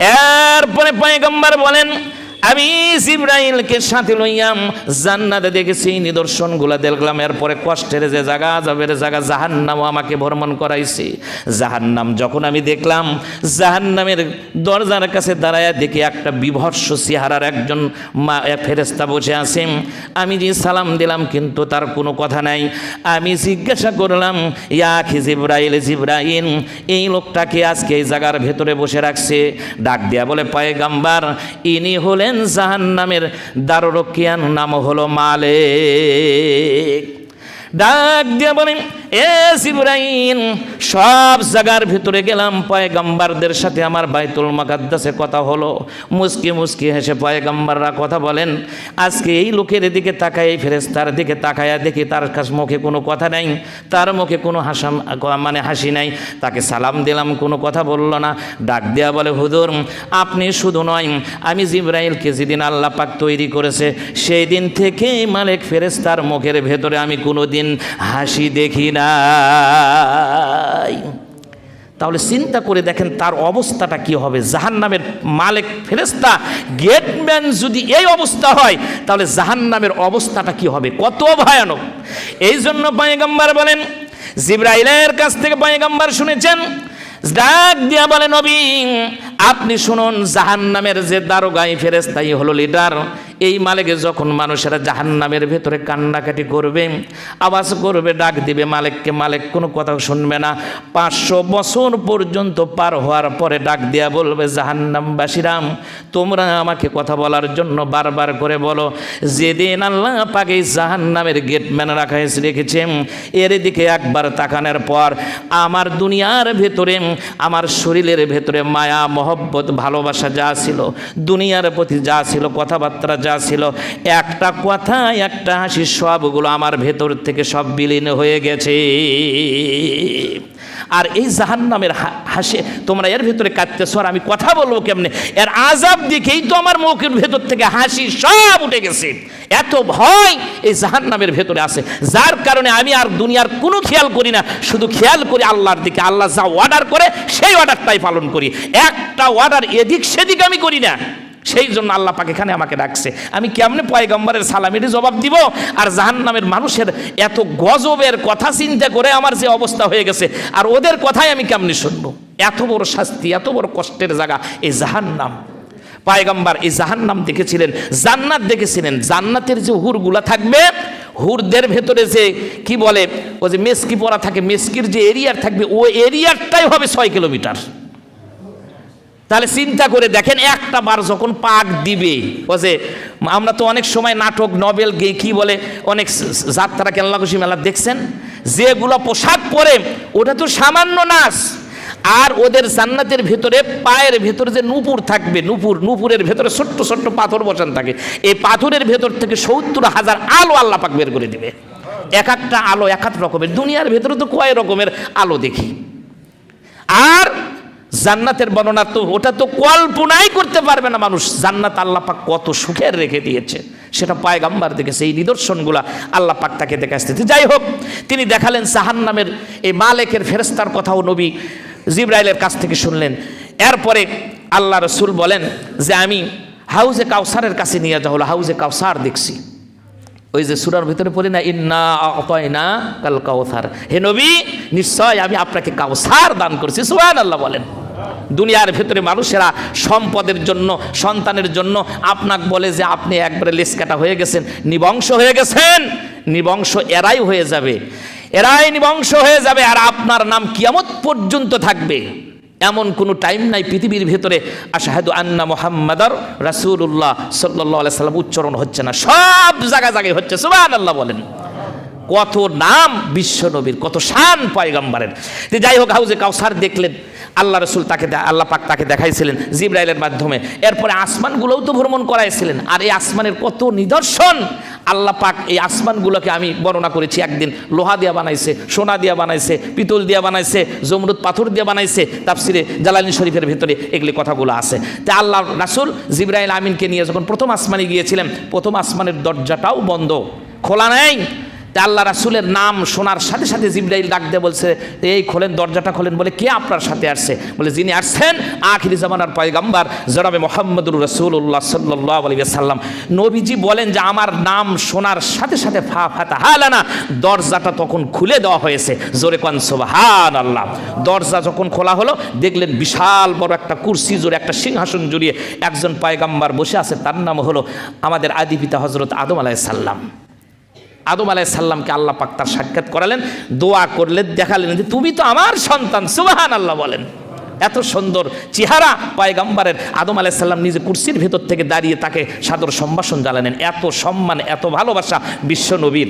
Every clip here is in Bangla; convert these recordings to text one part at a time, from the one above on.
এরপরে পয়গম্বর বলেন আমি জিব্রাইলকে সাথে লইয়াম জান্নাতে দেখেছি, নিদর্শনগুলা দেখলাম। এরপরে কষ্টের যে জায়গা যাবের জায়গা জাহান্নাম আমাকে ভ্রমণ করাইছে। জাহান্নাম যখন আমি দেখলাম, জাহান্নামের দরজার কাছে দাঁড়ায় দেখি একটা বিভৎস চেহারার একজন মা ফেরেস্তা বসে আছে। আমি যে সালাম দিলাম, কিন্তু তার কোনো কথা নাই। আমি জিজ্ঞাসা করলাম ইয়াখি জিব্রাইল জিব্রাইল, এই লোকটাকে আজকে এই জায়গার ভেতরে বসে রাখছে? ডাক দেয়া বলে, পয়গাম্বার, ইনি হলেন জাহান্নামের দারুরকিয়ান নাম হলো মালে ডাক দিয়া বলেন এ ইব্রাহিম সব জায়গার ভিতরে গেলাম, পয়গাম্বারদের সাথে আমার বাইতুল মাকাদ্দাসে কথা হলো। মুসকি মুসকি হেসে পয়গাম্বাররা কথা বলেন, আজকে এই লোকের দিকে তাকায়, এই ফেরেস্তার দিকে তাকায়া দেখি তার কাছে মুখে কোনো কথা নাই, তার মুখে কোনো হাসাম মানে হাসি নাই। তাকে সালাম দিলাম, কোনো কথা বলল না। ডাক দেয়া বলে, হুজুর, আপনি শুধু নয়, আমি জিব্রাইলকে যেদিন আল্লাহ পাক তৈরি করেছে, সেই দিন থেকে মালিক ফেরেস্তার মুখের ভেতরে আমি কোনো দিন হাসি দেখি নাই তাহলে চিন্তা করে দেখেন তার অবস্থাটা কি হবে। জাহান্নামের মালিক ফেরেস্তা গেটম্যান যদি এই অবস্থা হয়, তাহলে জাহান্নামের অবস্থাটা কি হবে? কত ভয়ানক। এই জন্য পায়গাম্বার বলেন, জিব্রাইলের কাছ থেকে পায়গাম্বার শুনেছেন, ডাক দিয়া বলে, নবী, আপনি শুনুন, জাহান্নামের যে দারোগাই ফেরেস্তাই হলো লিডার এই মালিকে যখন মানুষেরা জাহান্নামের ভেতরে কান্নাকাটি করবে, আওয়াজ করবে, ডাক দিবে, মালিককে মালিক কোনো কথা শুনবে না। পাঁচশো বছর পর্যন্ত পার হওয়ার পরে ডাক দিয়া বলবে জাহান্নামবাসীরাম তোমরা আমাকে কথা বলার জন্য বারবার করে বলো, যেদিন আল্লাহ পাকে জাহান্নামের গেটম্যান রাখা রেখেছে, এর দিকে একবার তাকানোর পর আমার দুনিয়ার ভেতরে, আমার শরীরের ভেতরে মায়া, মহব্বত, ভালোবাসা যা ছিল, দুনিয়ার প্রতি যা ছিল, কথাবার্তা যা ছিল, একটা কথা, একটা হাসি, সবগুলো আমার ভেতর থেকে সব বিলীন হয়ে গেছে। আর এই জাহান্নামের হাসি, তোমরা এর ভেতরে কাঁদতেছো আর আমি কথা বলব কেমনে? এর আজাব দিকেই তো আমার মুখের ভেতর থেকে হাসি সব উঠে গেছে। এত ভয় এই জাহান্নামের ভেতরে আছে। যার কারণে আমি আর দুনিয়ার কোনো খেয়াল করি না। শুধু খেয়াল করি আল্লাহর দিকে। আল্লাহ যা অর্ডার করে, সেই অর্ডারটাই পালন করি। একটা অর্ডার এদিক সেদিক আমি করি না। সেই জন্য আল্লাহ পাক এখানে আমাকে ডাকছে। আমি কেমনে পয়গম্বরের সালামির জবাব দিব? আর জাহান্নামের মানুষের এত গজবের কথা চিন্তা করে আমার যে অবস্থা হয়ে গেছে। আর ওদের কথাই আমি কেমনে শুনব? এত বড় শাস্তি, এত বড় কষ্টের জায়গা, এই জাহান্নাম। পায়গাম্বার এই জাহান্নাম দেখেছিলেন, জান্নাত দেখেছিলেন। জান্নাতের যে হুরগুলা থাকবে, হুরদের ভেতরে যে, কি বলে ও যে মেসকি পরা থাকে, মেসকির যে এরিয়ার থাকবে ও এরিয়ারটাই হবে ছয় কিলোমিটার। তাহলে চিন্তা করে দেখেন, একটা বার যখন পাক দিবে বসে আমরা তো অনেক সময় নাটক, নভেল, গে, কি বলে, অনেক যাত্রা কেল্লা খুশি মেলা দেখছেন, যেগুলো পোশাক পরে, ওটা তো সামান্য নাচ, আর ওদের জান্নাতের ভেতরে, পায়ের ভেতরে যে নুপুর থাকবে, নুপুর, নুপুরের ভেতরে ছোট্ট ছোট্ট পাথর বসান থাকে, এই পাথরের ভেতর থেকে সত্তর হাজার আলো আল্লাহ পাক বের করে দিবে। এক একটা আলো এক এক রকমের, দুনিয়ার ভেতরে তো কয় রকমের আলো দেখি। আর জান্নাতের বর্ণনা তো, ওটা তো কল্পনাই করতে পারবে না মানুষ। জান্নাত পাক কত সুখের রেখে দিয়েছে। সেটা পায়গাম্বার দেখেছে এই নিদর্শনগুলা পাক তাকে দেখে আসতেছে যাই হোক, তিনি দেখালেন সাহান নামের এই মালেকের ফেরেস্তার কথাও নবী জিব্রাইলের কাছ থেকে শুনলেন। এরপরে আল্লাহ রসুল বলেন যে, আমি হাউজে কাউসারের কাছে নিয়ে যাওয়া হলো, হাউজে কাউসার দেখছি। ওই যে সুরার ভিতরে পড়ি না, ইন্না না কাল কাউসার হে নবী, নিশ্চয় আমি আপনাকে কাউসার দান করছি সুহান আল্লাহ বলেন। দুনিয়ার ভেতরে মানুষেরা সম্পদের জন্য, সন্তানের জন্য আপনাকে বলে যে, আপনি একবারে লেস কাটা হয়ে গেছেন, নিবংশ হয়ে গেছেন, নিবংশ এরাই হয়ে যাবে। এরাই নিবংশ হয়ে যাবে, আর আপনার নাম কিয়ামত পর্যন্ত থাকবে। এমন কোনো টাইম নাই পৃথিবীর ভেতরে। আশাহাদু আন্না মোহাম্মদর রাসুল্লাহ সাল্লাহ সাল্লাম উচ্চারণ হচ্ছে না। সব জায়গায় জায়গায় হচ্ছে। সুবাহ আল্লাহ বলেন। কত নাম বিশ্ব নবীর, কত শান পয়গম্বরের। তো যাই হোক, হাউজে কাউসার দেখলেন, আল্লাহ রসুল তাকে আল্লাহ পাক তাকে দেখাইছিলেন জিব্রাইলের মাধ্যমে। এরপরে আসমানগুলোও তো ভ্রমণ করাইছিলেন। আর এই আসমানের কত নিদর্শন! আল্লাহ পাক এই আসমানগুলোকে আমি বর্ণনা করেছি একদিন। লোহা দিয়া বানাইছে, সোনা দিয়া বানাইছে, পিতল দিয়া বানাইছে, জমরুদ পাথর দিয়া বানাইছে। তাফসিরে জালালিন শরীফের ভিতরে এগুলি কথাগুলো আছে। তা আল্লাহ রাসুল জিব্রাইল আমিনকে নিয়ে যখন প্রথম আসমানে গিয়েছিলেন, প্রথম আসমানের দরজাটাও বন্ধ, খোলা নেই। তা আল্লাহ রাসুলের নাম শোনার সাথে সাথে জিব্রাইল ডাক বলছে, এই খোলেন, দরজাটা খোলেন। বলে, কে আপনার সাথে আসছে? বলে, যিনি আসছেন আখিরি জামানার পয়গাম্বার, জনাবে মোহাম্মদুর রসুল্লাহ সাল্লাহ আলী সাল্লাম নবীজি বলেন যে, আমার নাম শোনার সাথে সাথে ফা ফাতা হালানা। দরজাটা তখন খুলে দেওয়া হয়েছে। জোরে কন সোবাহান আল্লাহ দরজা যখন খোলা হলো, দেখলেন বিশাল বড় একটা কুরসি জুড়ে একটা সিংহাসন জুড়িয়ে একজন পয়গাম্বার বসে আছে। তার নাম হলো আমাদের আদি পিতা হজরত আদম আলাহ সাল্লাম আদম আলাহ সাল্লামকে আল্লাহ পাক তার সাক্ষাৎ করালেন। দোয়া করলেন, দেখালেন যে, তুমি তো আমার সন্তান। সুবাহান আল্লাহ বলেন। এত সুন্দর চেহারা পায়গাম্বারের আদম আলাইসাল্লাম নিজে কুর্সির ভেতর থেকে দাঁড়িয়ে তাকে সাদর সম্ভাষণ জ্বালালেন এত সম্মান, এত ভালোবাসা বিশ্ব নবীর।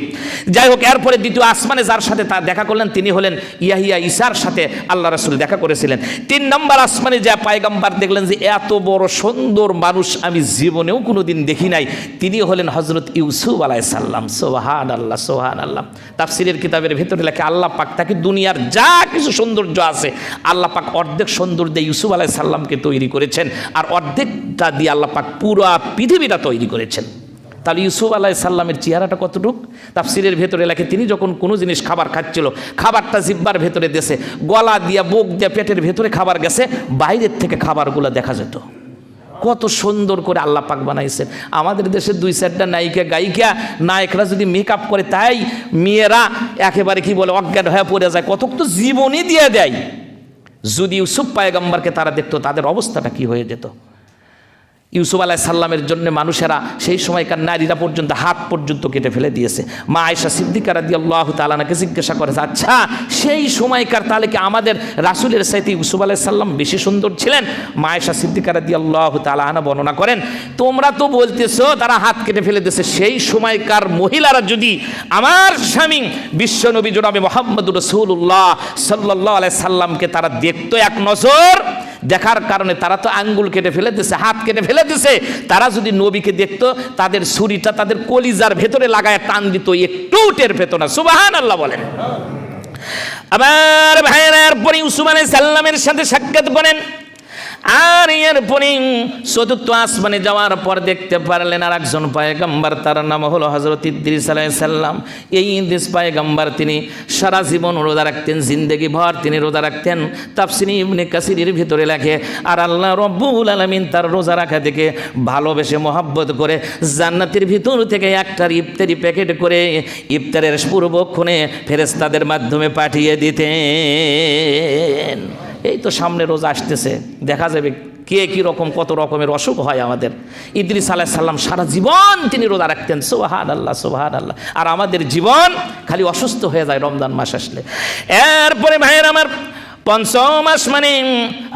যাই হোক, এরপরে দ্বিতীয় আসমানে যার সাথে তার দেখা করলেন, তিনি হলেন ইয়াহিয়া ইসার সাথে আল্লাহ রাসুল দেখা করেছিলেন। তিন নম্বর আসমানে যা পায়গাম্বার দেখলেন যে এত বড় সুন্দর মানুষ আমি জীবনেও কোনো দিন দেখি নাই, তিনি হলেন হজরত ইউসুফ আলাইসাল্লাম সোহান আল্লাহ সোহান আল্লাহ তাফসিরের কিতাবের ভেতরে লেখে, আল্লাহ পাক তাকে দুনিয়ার যা কিছু সৌন্দর্য আছে, আল্লাহ পাক অর্ধেক সৌন্দর্যে ইউসুফ আলাই সাল্লামকে তৈরি করেছেন আর অর্ধেকটা দিয়ে আল্লাহ পাক পুরো পৃথিবীটা তৈরি করেছেন। তাহলে ইউসুফ আলাহ সাল্লামের চেহারাটা কতটুক? তাফসিরের ভেতরে লেখে, তিনি যখন কোনো জিনিস খাবার খাচ্ছিল, খাবারটা জিব্বার ভেতরে দেশে গলা দিয়া, বুক দিয়া, পেটের ভেতরে খাবার গেছে, বাইরের থেকে খাবারগুলো দেখা যেত। কত সুন্দর করে আল্লাহ পাক বানাইছেন। আমাদের দেশে দুই চারটা নায়িকা, গায়িকা, নায়করা যদি মেকআপ করে, তাই মেয়েরা একেবারে কি বলে, অজ্ঞান হয়ে পড়ে যায়, কতক তো জীবনই দিয়ে দেয়। যদি ইউসুফ পায়গম্বরকে তারা দেখত তাদের অবস্থাটা কি হয়ে যেত? ইউসুফ আলাহ সাল্লামের জন্য মানুষেরা সেই সময়কার নারীরা পর্যন্ত, হাত পর্যন্ত কেটে ফেলে দিয়েছে। মা আয়সা সিদ্দিকারা দিয়ে আল্লাহ তালানাকে জিজ্ঞাসা করেছে আচ্ছা সেই সময়কার তাহলে কি আমাদের রাসুলের সাথে ইউসুফ আলাহ সাল্লাম বেশি সুন্দর ছিলেন? মা আয়সা সিদ্দিকারা দিয়ে আল্লাহ তালাহানা বর্ণনা করেন, তোমরা তো বলতেছো তারা হাত কেটে ফেলে দিয়েছে, সেই সময়কার মহিলারা যদি আমার স্বামী বিশ্বনবী জনাবে মোহাম্মদ রসুল্লাহ সাল্লাহ আলাই সাল্লামকে তারা দেখতো এক নজর দেখার কারণে তারা তো আঙ্গুল কেটে ফেলে দিছে, হাত কেটে ফেলে দিছে। তারা যদি নবীকে দেখত, তাদের ছুরিটা তাদের কলিজার ভেতরে লাগায় টান দিত একটু টের পেত না। সুবাহান আল্লাহ বলেন। আবার ভাইয়েরা পরে আলাই সাল্লামের সাথে সাক্ষাৎ করেন। আর এরপরে চতুর্থ আসমানে যাওয়ার পর দেখতে পারলেন আর একজন পায়গাম্বার, তার নাম হলো হজরত ইদ্রিস আলাই সাল্লাম এই ইদ্রিস পায়গাম্বার তিনি সারা জীবন রোজা রাখতেন, জিন্দেগি ভর তিনি রোজা রাখতেন। তাফসিনি ইবনে কাসিরের ভিতরে লেখে, আর আল্লাহ রব্বুল আলমিন তার রোজা রাখা থেকে ভালোবেসে মহাব্বত করে জান্নাতের ভিতর থেকে একটার ইফতারি প্যাকেট করে ইফতারের পূর্বক্ষণে ফেরেস্তাদের মাধ্যমে পাঠিয়ে দিতেন। এই তো সামনে রোজ আসতেছে, দেখা যাবে কে কী রকম, কত রকমের অসুখ হয় আমাদের। ইদ্রিস আলাহ সাল্লাম সারা জীবন তিনি রোজা রাখতেন সোহান আল্লাহ সোহান আল্লাহ আর আমাদের জীবন খালি অসুস্থ হয়ে যায় রমজান মাস আসলে। এরপরে ভাইয়ের আমার পঞ্চম মাস মানে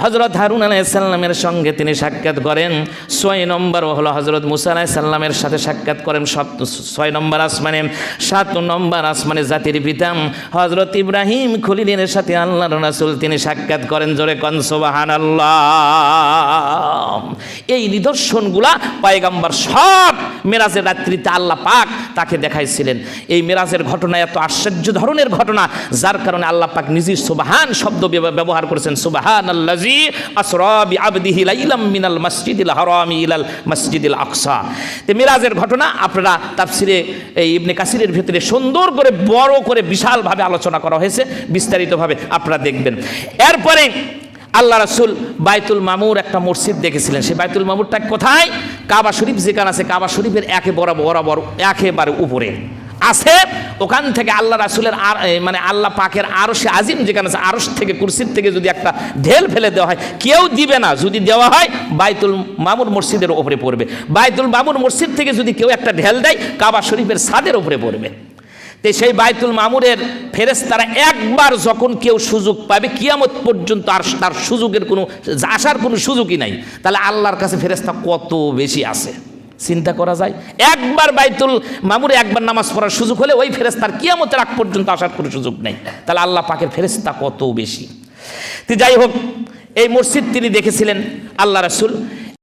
হজরত হারুন আলাইসাল্লামের সঙ্গে তিনি সাক্ষাৎ করেন। ছয় নম্বর হলো হজরত মুসা আলাইসাল্লামের সাথে সাক্ষাৎ করেন সত ছয় নম্বর আসমানে। সাত নম্বর আসমানে জাতির পিতাম হজরত ইব্রাহিম খলিলের সাথে আল্লাহ রাসুল তিনি সাক্ষাৎ করেন। জোরে কনসোবাহান আল্লাহ এই নিদর্শনগুলা পায়গাম্বার সব মেরাজের রাত্রিতে আল্লাহ পাক তাকে দেখাইছিলেন। এই মেরাজের ঘটনা এত আশ্চর্য ধরনের ঘটনা, যার কারণে আল্লাহ পাক নিজের সুবাহান শব্দ ব্যবহার করেছেন। সুবাহান আল্লাজি আসরাবি আবদিহি লাইলাম মিনাল মসজিদিল হারামি ইলাল মসজিদিল আকসা। তো মিরাজের ঘটনা আপনারা তাফসিরে এই ইবনে কাসিরের ভিতরে সুন্দর করে, বড় করে, বিশালভাবে আলোচনা করা হয়েছে। বিস্তারিতভাবে আপনারা দেখবেন। এরপরে আল্লাহ রাসুল বাইতুল মামুর একটা মসজিদ দেখেছিলেন। সেই বাইতুল মামুরটা কোথায়? কাবা শরীফ যেখানে আছে, কাবা শরীফের একে বরাবর, একেবারে উপরে। আছে, ওখান থেকে আল্লাহ রাসুলের আর মানে আল্লাহ পাকের আরশে আজিম, যেখানে আছে আরশ থেকে কুরসির থেকে যদি একটা ঢেল ফেলে দেওয়া হয়, কেউ দিবে না। যদি দেওয়া হয়, বাইতুল মামুর মসজিদের ওপরে পড়বে। বাইতুল মামুর মসজিদ থেকে যদি কেউ একটা ঢেল দেয়, কাবা শরীফের ছাদের ওপরে পড়বে। তো সেই বাইতুল মামুরের ফেরেস্তারা একবার যখন কেউ সুযোগ পাবে, কিয়ামত পর্যন্ত আর তার সুযোগের কোনো আসার কোনো সুযোগই নাই। তাহলে আল্লাহর কাছে ফেরেস্তা কত বেশি আছে? চিন্তা করা যায়। একবার বাইতুল মামুরে একবার নামাজ পড়ার সুযোগ হলে ওই ফেরেস্তার কিয়ামতের আগ পর্যন্ত আসার কোনো সুযোগ নেই। তাহলে আল্লাহ পাকের ফেরেস্তা কত বেশি? তো যাই হোক, এই মসজিদ তিনি দেখেছিলেন, আল্লাহ রাসুল।